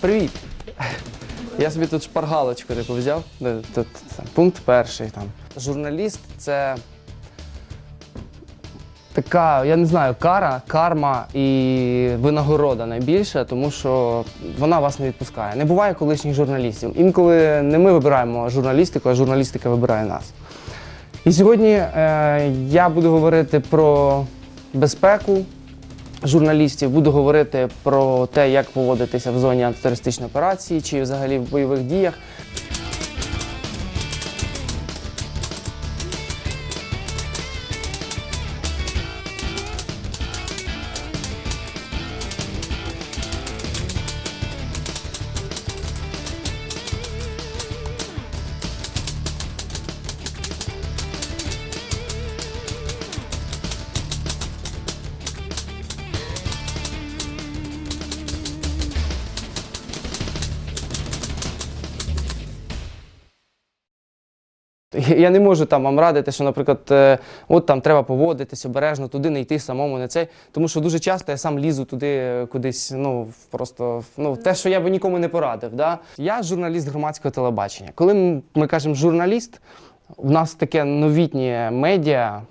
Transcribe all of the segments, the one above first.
Привіт! Я собі тут шпаргалочку таку взяв. Тут пункт перший. Там. Журналіст це така, я не знаю, кара, карма і винагорода найбільше, тому що вона вас не відпускає. Не буває колишніх журналістів. Інколи не ми вибираємо журналістику, а журналістика вибирає нас. І сьогодні е, я буду говорити про безпеку журналістів, буду говорити про те, як поводитися в зоні антитерористичної операції чи взагалі в бойових діях. Я не можу там вам радити, що, наприклад, е, от там треба поводитись обережно, туди не йти самому, не цей. Тому що дуже часто я сам лізу туди е, кудись, ну просто ну те, що я би нікому не порадив. Да? Я журналіст громадського телебачення. Коли ми кажемо журналіст, в нас таке новітнє медіа.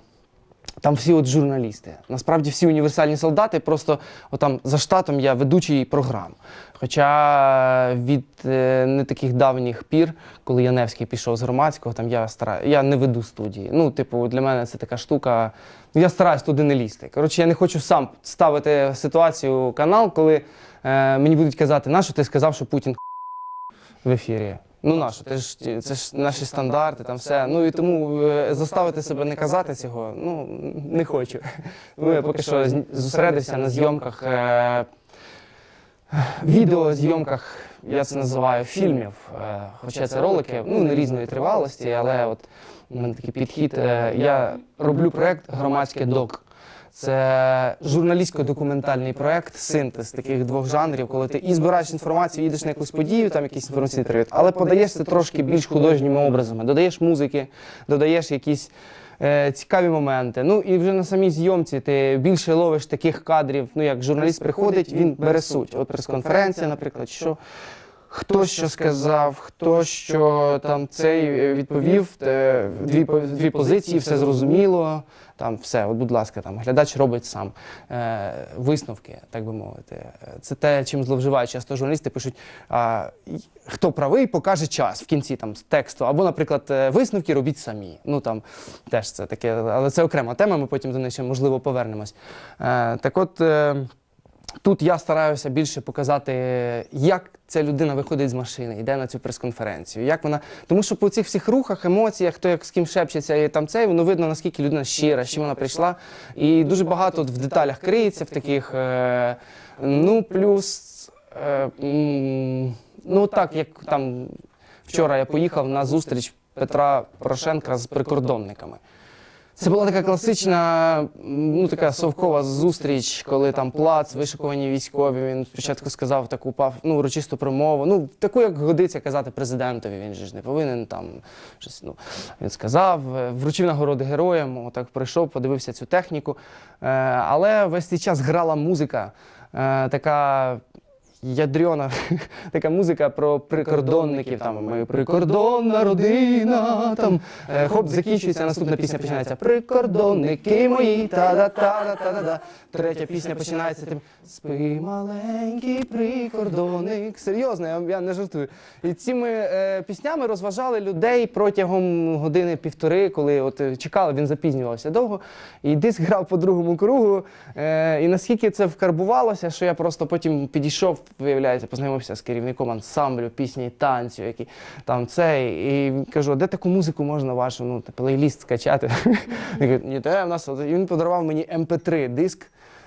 Там всі от журналісти. Насправді всі універсальні солдати, просто отам за штатом я ведучий програм. Хоча від е, не таких давніх пір, коли Яневський пішов з громадського, там я стара... я не веду студії. Ну, типу, для мене це така штука. Я стараюсь туди не лізти. Коротше, я не хочу сам ставити ситуацію канал, коли е, мені будуть казати, нащо ти сказав, що Путін в ефірі. Ну нащо? Це ж це ж наші стандарти, там все. Ну і тому е, заставити себе не казати цього, ну не хочу. Ну, я поки що зосередився на зйомках, е, відеозйомках, я це називаю фільмів. Е, хоча це ролики, ну не різної тривалості, але от у мене такий підхід. Е, я роблю проект громадський док. Це журналістсько-документальний проект, синтез таких двох жанрів, коли ти і збираєш інформацію, їдеш на якусь подію, там якийсь інформаційний привід, але подаєш це трошки більш художніми образами. Додаєш музики, додаєш якісь е, цікаві моменти. Ну і вже на самій зйомці ти більше ловиш таких кадрів. Ну як журналіст приходить, він бере суть. От прес-конференція, наприклад, що. Хто що сказав, хто що там цей відповів, дві, дві позиції, все зрозуміло. Там все, от, будь ласка, там глядач робить сам е, висновки, так би мовити. Це те, чим зловживають часто журналісти пишуть, а, хто правий, покаже час в кінці там тексту. Або, наприклад, е, висновки робіть самі. Ну там теж це таке, але це окрема тема. Ми потім до неї ще можливо повернемось. Е, так от. Е, Тут я стараюся більше показати, як ця людина виходить з машини, йде на цю прес-конференцію. Як вона. Тому що по цих всіх рухах, емоціях, хто як з ким шепчеться і там цей, воно видно, наскільки людина щира, з чим вона прийшла. І дуже багато в деталях криється в таких. Е, ну, плюс. Е, ну так, як там вчора я поїхав на зустріч Петра Порошенка з прикордонниками. Це була така класична, ну така совкова зустріч, коли там плац, вишикувані військові. Він спочатку сказав таку паф, ну, урочисту промову. Ну, таку, як годиться казати президентові. Він же ж не повинен там щось. Ну він сказав, е, вручив нагороди героям. Отак прийшов, подивився цю техніку. Е, але весь цей час грала музика, е, така. Ядрена така музика про прикордонників. Там ми прикордонна родина. Там е, хоп, закінчується, наступна пісня починається. Прикордонники мої, та-да-та-да-та-да-да. Третя пісня починається тим Спи маленький прикордонник. Серйозно, я, я не жартую. І цими е, піснями розважали людей протягом години-півтори, коли от е, чекали, він запізнювався довго. І диск грав по другому кругу. Е, і наскільки це вкарбувалося, що я просто потім підійшов, виявляється, познайомився з керівником ансамблю, пісні і танцю, які там цей. І кажу, де таку музику можна вашу, ну, плейліст скачати? Він ні, де в нас. він подарував мені MP3 диск,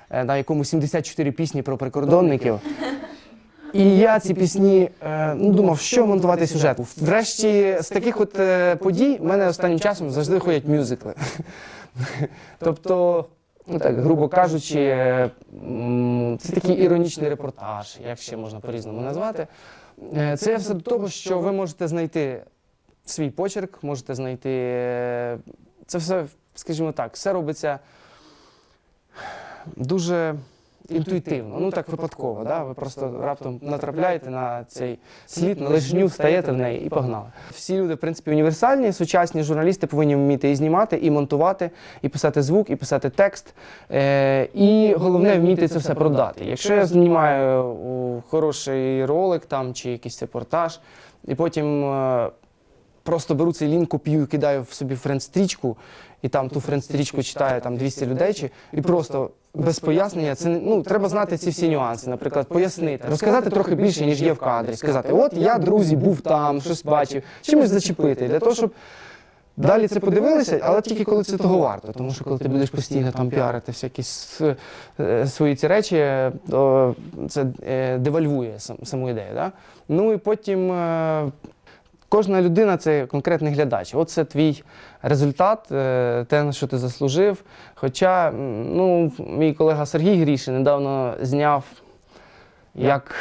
е, на якому 74 пісні про прикордонників. І я ці пісні е, ну, думав, що монтувати сюжет. Врешті, з таких от е, подій в мене останнім часом завжди ходять мюзикли. тобто, ну так, грубо кажучи, це такий іронічний репортаж, як ще можна по-різному назвати. Е, Це все до того, що ви можете знайти свій почерк, можете знайти. е, Це все, скажімо так, все робиться дуже інтуїтивно, ну так випадково. Да? Ви просто раптом натрапляєте на цей слід, на лижню, встаєте в неї і погнали. Всі люди, в принципі, універсальні, сучасні журналісти повинні вміти і знімати, і монтувати, і писати звук, і писати текст. Е, і головне вміти це все продати. Якщо я знімаю хороший ролик там чи якийсь репортаж, і потім. е, Просто беру цей лінк, копію, кидаю в собі френд-стрічку, і там ту френд-стрічку читає там 200 людей, чи, і просто без пояснення, це ну, треба знати ці всі нюанси, наприклад, пояснити, розказати трохи більше, ніж є в кадрі. Сказати, от я, друзі, був там, щось бачив, чимось зачепити, для того, щоб далі це подивилися, але тільки коли це того варто. Тому що коли ти будеш постійно там піарити всякі е, свої ці речі, то це е, девальвує саму ідею. Да? Ну і потім. Кожна людина це конкретний глядач. От це твій результат, е, те, на що ти заслужив. Хоча ну, мій колега Сергій Грішин недавно зняв, як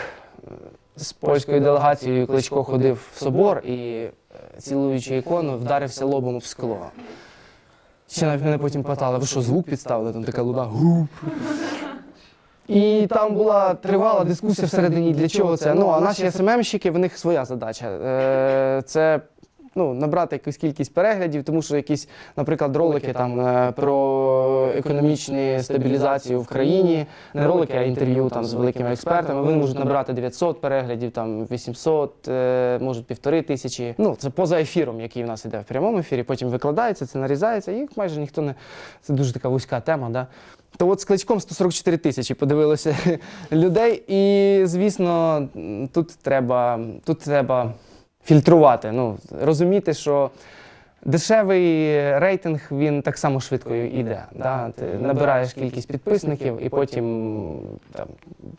е, з польською делегацією Кличко ходив в собор і, е, цілуючи ікону, вдарився лобом об скло. Ще навіть мене потім питали, ви що, звук підставили? Там така гуп. І там була тривала дискусія всередині, для чого це. Ну, а наші СММщики, в них своя задача. Е, Це ну, набрати якусь кількість переглядів, тому що якісь, наприклад, ролики там е, про економічну стабілізацію в країні, не ролики, а інтерв'ю там з великими експертами. Вони можуть набрати 900 переглядів, там 800, е, можуть півтори тисячі. Ну, це поза ефіром, який в нас іде в прямому ефірі. Потім викладається, це нарізається, і майже ніхто не. Це дуже така вузька тема. Да? То от з кличком 144 тисячі подивилося людей. І, звісно, тут треба, тут треба фільтрувати. Ну, розуміти, що дешевий рейтинг він так само швидко йде. Да? Ти набираєш кількість підписників, і потім там,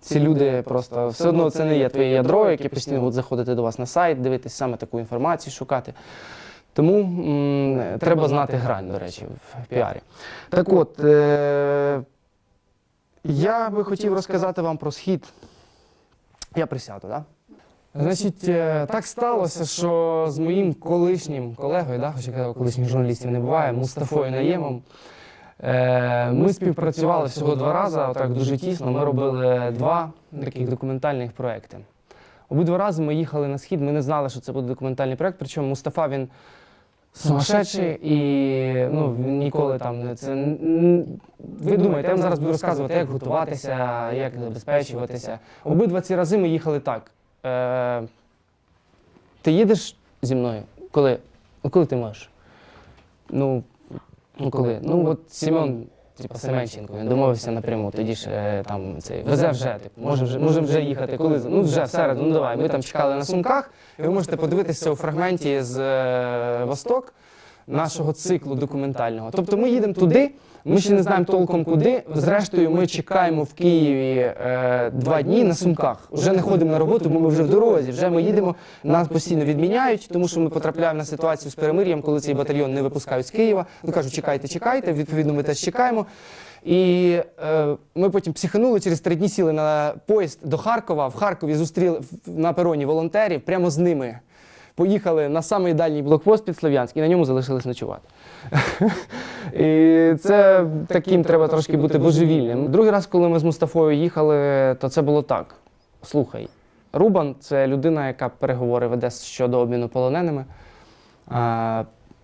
ці люди просто все одно це не є твоє ядро, яке постійно будуть заходити до вас на сайт, дивитись саме таку інформацію, шукати. Тому м, треба знати грань, до речі, в піарі. Так от, е- я би хотів розказати вам про схід. Я присяду, так? Да? Значить, е, так сталося, що з моїм колишнім колегою, да, хоча казав, колишніх журналістів не буває, Мустафою Наємом, е, ми співпрацювали всього два рази, отак дуже тісно. Ми робили два таких документальних проекти. Обидва рази ми їхали на схід, ми не знали, що це буде документальний проект, причому Мустафа він сумасшедший і ну, він ніколи там не це. Ви думаєте, я вам зараз буду розказувати, як готуватися, як забезпечуватися. Обидва ці рази ми їхали так. Е, ти їдеш зі мною? Коли? Ну, коли ти можеш? Ну, ну коли? Ну, от Сімон, типу, Семенченко, він домовився напряму, тоді ж е, там цей везе вже, типу, може вже, можемо вже їхати. Коли? Ну, вже в середу, ну давай. Ми там чекали на сумках, і ви можете подивитися у фрагменті з е, Восток нашого циклу документального. Тобто ми їдемо туди, ми ще не знаємо толком куди. Зрештою, ми чекаємо в Києві е, два дні на сумках. Вже не ходимо на роботу, бо ми вже в дорозі. Вже ми їдемо, нас постійно відміняють, тому що ми потрапляємо на ситуацію з перемир'ям, коли цей батальйон не випускають з Києва. Ну кажуть, чекайте, чекайте. Відповідно, ми теж чекаємо. І е, ми потім психанули, через три дні сіли на поїзд до Харкова. В Харкові зустріли на пероні волонтерів, прямо з ними. Поїхали на самий дальній блокпост під Слов'янськ і на ньому залишились ночувати. І це таким треба трошки бути божевільним. Другий раз, коли ми з Мустафою їхали, то це було так: слухай, Рубан це людина, яка переговори веде щодо обміну полоненими.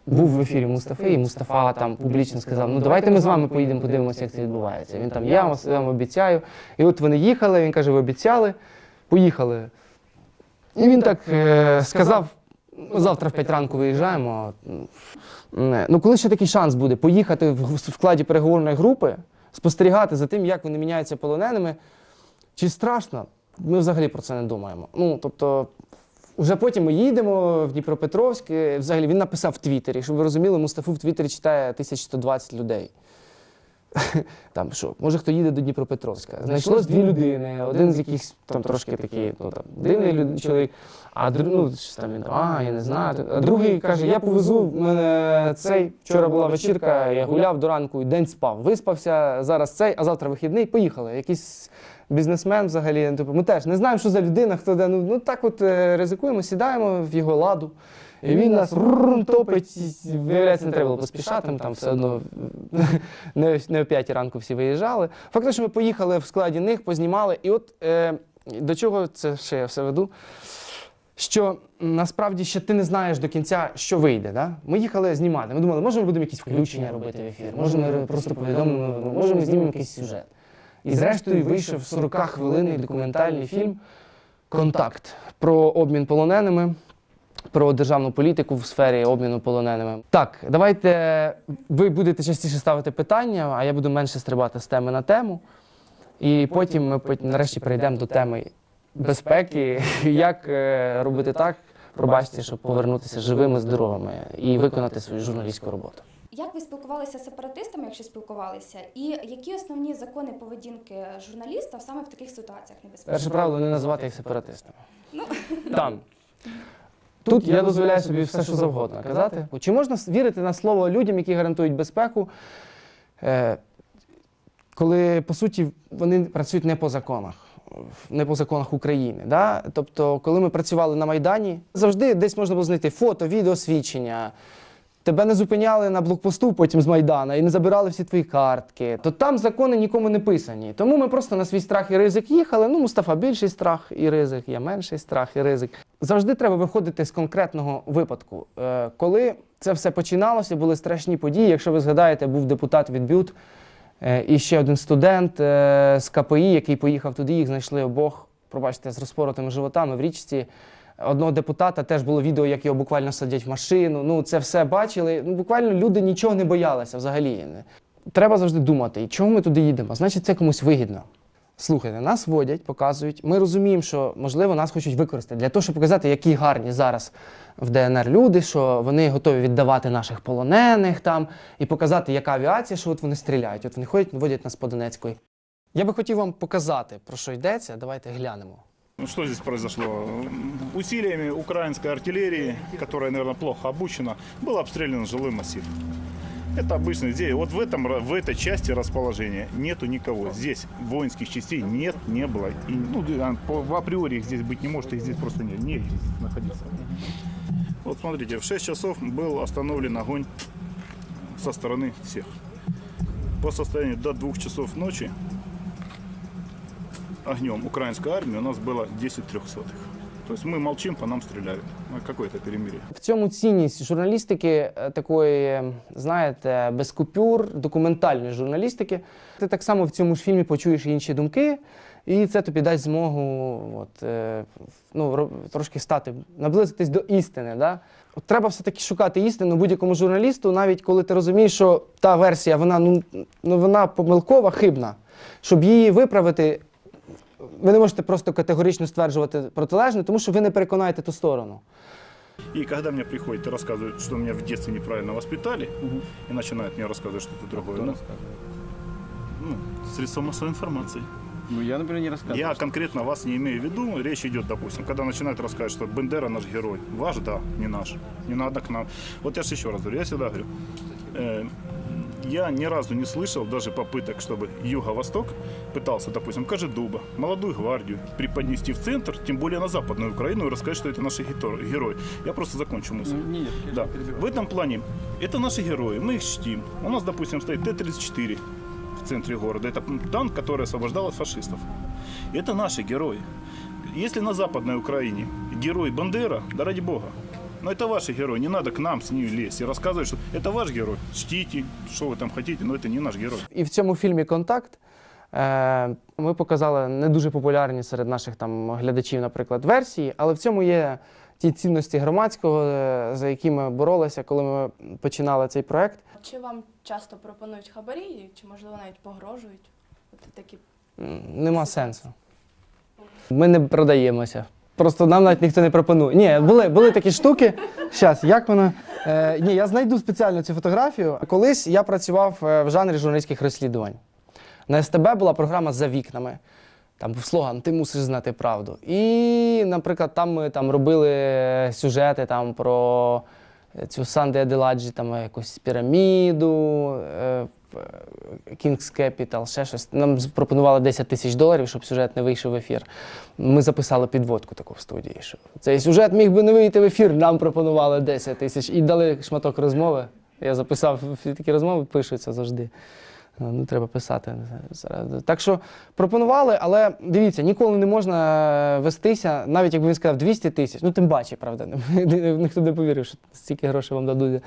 Був в ефірі Мустафи, і Мустафа там публічно сказав: ну давайте ми з вами поїдемо, подивимося, як це відбувається. Він там, я вам, обіцяю. І от вони їхали, він каже, ви обіцяли, поїхали. І він так е, сказав: «Ми завтра в 5 ранку виїжджаємо. Ну, коли ще такий шанс буде поїхати в складі переговорної групи, спостерігати за тим, як вони міняються полоненими, чи страшно, ми взагалі про це не думаємо. Ну, тобто, вже потім ми їдемо в Дніпропетровськ. Взагалі він написав в Твіттері, щоб ви розуміли, Мустафу в Твіттері читає 1120 людей. Там що, може хто їде до Дніпропетровська. Знайшлось дві людини, один з яких там трошки такий, ну там дивний люд- чоловік, а ну, щось там він, а, я не знаю. А другий каже, я повезу, в мене цей, вчора була вечірка, я гуляв до ранку і день спав. Виспався, зараз цей, а завтра вихідний, поїхали. Якийсь бізнесмен взагалі. ну, Типу, ми теж не знаємо, що за людина, хто де. Ну, ну так от е, ризикуємо, сідаємо в його ладу. І він нас топить. Виявляється, не треба було поспішати, там все одно не, не о 5 ранку всі виїжджали. Фактично, ми поїхали в складі них, познімали. І от е, до чого це ще я все веду? Що насправді ще ти не знаєш до кінця, що вийде. Да? Ми їхали знімати. Ми думали, може ми будемо якісь включення робити в ефір, може ми просто повідомимо, може ми знімемо якийсь сюжет. І зрештою вийшов 40-хвилинний документальний фільм Контакт про обмін полоненими, про державну політику в сфері обміну полоненими. Так, давайте ви будете частіше ставити питання, а я буду менше стрибати з теми на тему. І потім ми нарешті перейдемо до теми безпеки, як е, робити так, пробачте, щоб повернутися живими, здоровими і виконати свою журналістську роботу. Як ви спілкувалися з сепаратистами, якщо спілкувалися, і які основні закони поведінки журналіста саме в таких ситуаціях небезпечних? Перше правило не називати їх сепаратистами. Ну. Там. Тут я дозволяю собі все, що завгодно казати. Чи можна вірити на слово людям, які гарантують безпеку, е, коли по суті вони працюють не по законах, не по законах України. Да? Тобто, коли ми працювали на Майдані, завжди десь можна було знайти фото, відео, свідчення. Тебе не зупиняли на блокпосту потім з Майдана і не забирали всі твої картки. То там закони нікому не писані. Тому ми просто на свій страх і ризик їхали. Ну, Мустафа більший страх і ризик, я менший страх і ризик. Завжди треба виходити з конкретного випадку. Е, коли це все починалося, були страшні події. Якщо ви згадаєте, був депутат від БЮТ е, і ще один студент е, з КПІ, який поїхав туди, їх знайшли обох, пробачте, з розпоротими животами в річці одного депутата теж було відео, як його буквально садять в машину. Ну, це все бачили. Ну, буквально люди нічого не боялися взагалі. Треба завжди думати, і чому ми туди їдемо? Значить, це комусь вигідно. Слухайте, нас водять, показують. Ми розуміємо, що можливо нас хочуть використати для того, щоб показати, які гарні зараз в ДНР люди, що вони готові віддавати наших полонених там і показати, яка авіація, що от вони стріляють. От вони ходять, водять нас по Донецької. Я би хотів вам показати, про що йдеться. Давайте глянемо. Ну, Что здесь произошло? Усилиями украинской артиллерии, которая, наверное, плохо обучена, был обстрелян жилой массив. Это обычно здесь, вот в, этом, в этой части расположения нету никого. Здесь воинских частей нет, не было. И, ну, да, по- априори их здесь быть не может, их здесь просто нет, не здесь находиться. Вот смотрите, в 6 часов был остановлен огонь со стороны всех. По состоянию до 2 часов ночи огнем украинской армии у нас было 10 трехсотых. То есть мы молчим, по нам стреляют. Ну, какое это перемирие? В цьому цінність журналістики е, такої, е, знаєте, без купюр, документальної журналістики. Ти так само в цьому ж фільмі почуєш інші думки, і це тобі дасть змогу от, е, ну, ро- трошки стати, наблизитись до істини. Да? От треба все-таки шукати істину будь-якому журналісту, навіть коли ти розумієш, що та версія вона, ну, ну, вона помилкова, хибна. Щоб її виправити, ви не можете просто категорично стверджувати протилежне, тому що ви не переконаєте ту сторону. И когда мне приходят и рассказывают, что меня в детстве неправильно воспитали, и начинают мне рассказывать что-то другое, ну, ну, средства массовой информации. Ну, я, например, не рассказывал. Я конкретно вас не имею в виду. Речь идет, допустим, когда начинают рассказывать, что Бендера наш герой. Ваш, да, не наш. Не надо к нам. Вот я же еще раз говорю, я всегда говорю, э, я ни разу не слышал даже попыток, чтобы Юго-Восток пытался, допустим, Кожедуба, молодую гвардию преподнести в центр, тем более на Западную Украину, и рассказать, что это наши герои. Я просто закончу мысль. Ну, Нет, Да. В этом плане это наши герои, мы их чтим. У нас, допустим, стоит Т-34 в центре города. Это танк, который освобождал от фашистов. Это наши герои. Если на Западной Украине герой Бандера, да ради бога, но это ваши герои, не надо к нам с ними лезть и рассказывать, что это ваш герой, чтите, что вы там хотите, но это не наш герой. І в цьому фільмі Контакт е, ми показали не дуже популярні серед наших там глядачів, наприклад, версії, але в цьому є ті цінності громадського, е, за які ми боролися, коли ми починали цей проект. Чи вам часто пропонують хабарі, чи можливо навіть погрожують? От такі М, Нема сенсу. Ми не продаємося. Просто нам навіть ніхто не пропонує. Ні, були, були такі штуки. Щас, як вона? Е, ні, я знайду спеціально цю фотографію. Колись я працював е, в жанрі журналістських розслідувань. На СТБ була програма за вікнами. Там був слоган Ти мусиш знати правду. І, наприклад, там ми там робили сюжети там, про цю Санде Аделаджі, там якусь піраміду. Е, е, King's Capital, ще щось. Нам пропонували 10 тисяч доларів, щоб сюжет не вийшов в ефір. Ми записали підводку таку в студії. Що цей сюжет міг би не вийти в ефір, нам пропонували 10 тисяч і дали шматок розмови. Я записав такі розмови, пишуться завжди. Ну, треба писати. зараз. Так що пропонували, але дивіться, ніколи не можна вестися, навіть якби він сказав 200 тисяч, ну тим паче, правда, ніхто не повірив, що стільки грошей вам дадуть.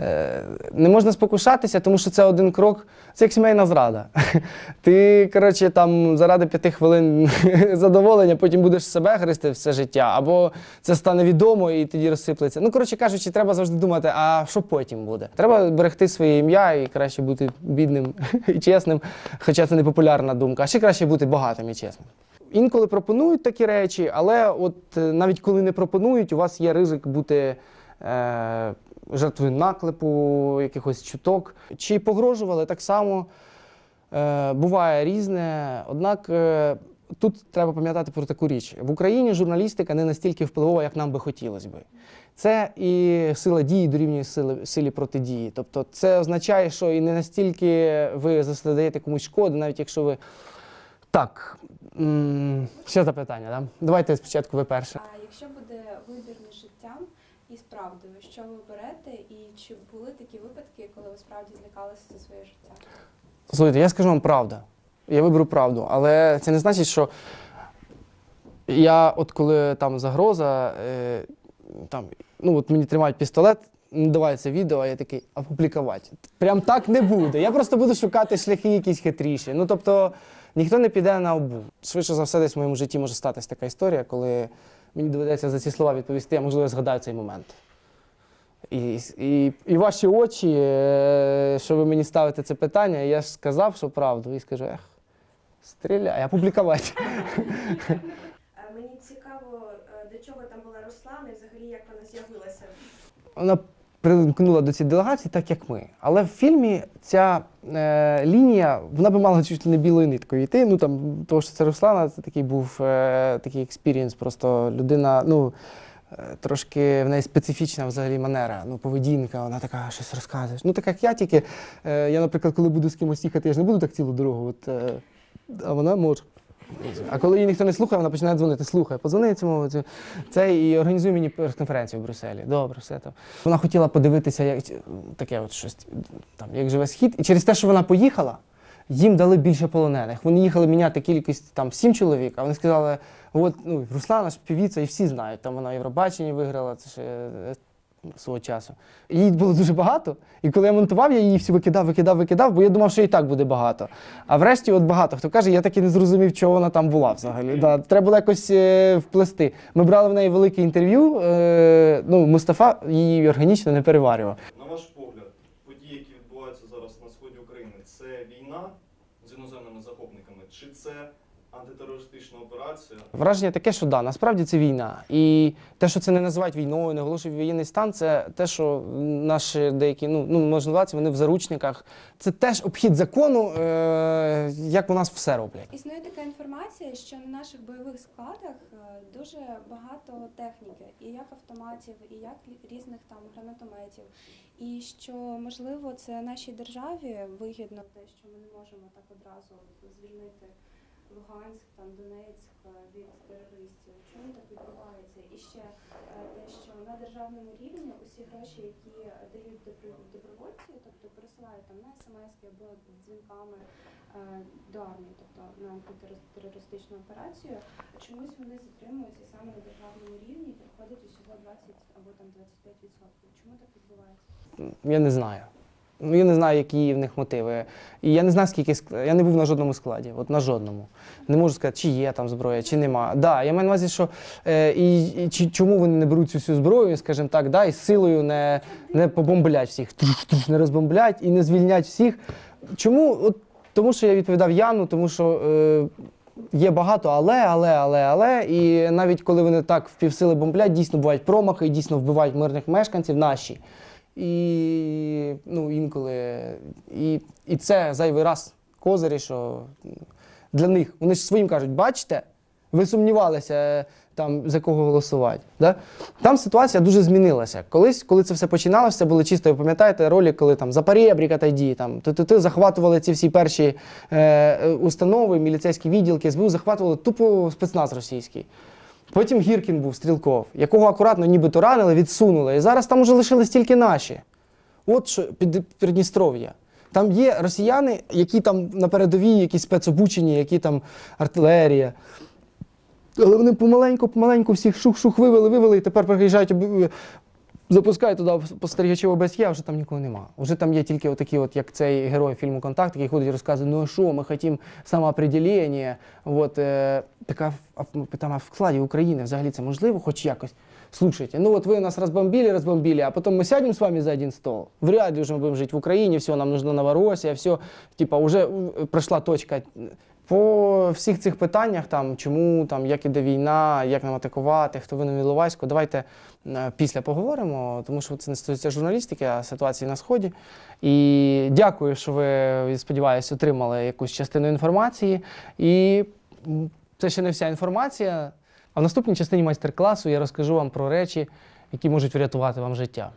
Е, Не можна спокушатися, тому що це один крок, це як сімейна зрада. Ти, коротше, там заради п'яти хвилин задоволення, потім будеш себе гризти все життя, або це стане відомо і тоді розсиплеться. Ну, коротше кажучи, треба завжди думати, а що потім буде. Треба берегти своє ім'я і краще бути бідним і чесним, хоча це не популярна думка, а ще краще бути багатим і чесним. Інколи пропонують такі речі, але от е, навіть коли не пропонують, у вас є ризик бути е, жертвою наклепу, якихось чуток. Чи погрожували так само. Е, буває різне. Однак е, тут треба пам'ятати про таку річ: в Україні журналістика не настільки впливова, як нам би хотілося би. Це і сила дії дорівнює сили, силі протидії. Тобто це означає, що і не настільки ви задаєте комусь шкоди, навіть якщо ви. Так, ще запитання, да? Давайте спочатку ви перше. А якщо буде вибір між життям і справдою, що ви берете, і чи були такі випадки, коли ви справді злякалися за своє життя? Слухайте, я скажу вам правду. Я виберу правду, але це не значить, що я, от коли там загроза, е, там, ну от мені тримають пістолет, не це відео, а я такий опублікувати. Прям так не буде. Я просто буду шукати шляхи якісь хитріші. Ну тобто ніхто не піде на обу. Швидше за все, десь в моєму житті може статися така історія, коли мені доведеться за ці слова відповісти, а можливо, я згадаю цей момент. І, і, і ваші очі, е, що ви мені ставите це питання, я ж сказав, що правду, і скажу, ех, стріляй, опублікувати. Е, Мені цікаво, е, до чого там була Руслана і взагалі як вона з'явилася. Вона примкнула до цієї делегації, так як ми. Але в фільмі ця е, лінія, вона би мала чуть не білою ниткою йти. Ну там, того, що це Руслана, це такий був е, такий експірієнс. Просто людина, ну. е, Трошки в неї специфічна взагалі манера, ну, поведінка, вона така щось розказує. Ну, так як я тільки, е, я, наприклад, коли буду з кимось їхати, я ж не буду так цілу дорогу, от, е, а вона може. А коли її ніхто не слухає, вона починає дзвонити. Слухай, подзвони цьому це і організуй мені прес-конференцію в Брюсселі. Добре, все там. Вона хотіла подивитися, як таке от щось там, як живе схід. І через те, що вона поїхала, їм дали більше полонених. Вони їхали міняти кількість там сім чоловік, а вони сказали: от ну, Руслана ж півіця, і всі знають. Там вона Євробачення виграла, це ще свого часу. Її було дуже багато. І коли я монтував, я її всі викидав, викидав, викидав, бо я думав, що і так буде багато. А врешті, от багато хто каже, я так і не зрозумів, чого вона там була взагалі. Да, треба було якось е, вплести. Ми брали в неї велике інтерв'ю. Е, ну, Мустафа її органічно не переварював. На ваш погляд, події, які відбуваються зараз на сході України, це війна з іноземними захопниками, чи це антитерористична операція? Враження таке, що да, насправді це війна. І те, що це не називають війною, не оголошують воєнний стан, це те, що наші деякі, ну, ну можна вони в заручниках. Це теж обхід закону, е, як у нас все роблять. Існує така інформація, що на наших бойових складах е, дуже багато техніки, і як автоматів, і як різних там гранатометів. І що можливо це нашій державі вигідно те, що ми не можемо так одразу звільнити Луганськ, там Донецьк е, від терористів. Чому так відбувається? І ще е, те, що на державному рівні усі гроші, які дають добро- добровольці, тобто пересилають там на смс або дзвінками е, до армії, тобто на антитерористичну операцію, чомусь вони затримуються саме на державному рівні і підходять усього 20 або там 25%. Чому так відбувається? Я не знаю. Ну, я не знаю, які в них мотиви. І я не знаю, скільки ск- я не був на жодному складі. От на жодному. Не можу сказати, чи є там зброя, чи нема. Да, я маю на увазі, що е, і, і чи, чому вони не беруть цю всю зброю, скажімо так, да, і силою не, не побомблять всіх, туш-туш, не розбомблять і не звільнять всіх. Чому? От, тому що я відповідав Яну, тому що. Е, Є багато але, але, але, але. І навіть коли вони так впівсили бомблять, дійсно бувають промахи, дійсно вбивають мирних мешканців наші. І ну, інколи. І, і це зайвий раз козирі, що для них. Вони ж своїм кажуть, бачите, Ви сумнівалися, там, за кого голосувати. Да? Там ситуація дуже змінилася. Колись, коли це все починалося, це були чисто, ви пам'ятаєте, ролик, коли там за перебрік отойди, там, ти захватували ці всі перші е, установи, міліцейські відділки, СБУ захватували тупо спецназ російський. Потім Гіркін був Стрілков, якого акуратно нібито ранили, відсунули. І зараз там уже лишились тільки наші. От що під Придністров'я. Там є росіяни, які там на передовій, які спецобучені, які там артилерія. Але вони помаленьку, помаленьку всіх шух-шух вивели, вивели, і тепер приїжджають, об- запускають туди спостерігачів ОБСЄ, а вже там нікого нема. Вже там є тільки отакі, от, як цей герой фільму Контакт, який ходить і розказує, ну а що, ми хотімо самоопределення. От, е, така, а в- там, а в складі України взагалі це можливо хоч якось? Слушайте, ну вот вы нас разбомбили, разбомбили, а потом мы сядем с вами за один стол. Вряд ли уже мы будем жить в Украине, все, нам нужна Новороссия, все, типа, уже э, пройшла точка. по всіх цих питаннях, там, чому, там, як іде війна, як нам атакувати, хто винен Іловайську, давайте е, після поговоримо, тому що це не стосується журналістики, а ситуації на Сході. І дякую, що ви, сподіваюся, отримали якусь частину інформації. І це ще не вся інформація. А в наступній частині майстер-класу я розкажу вам про речі, які можуть врятувати вам життя.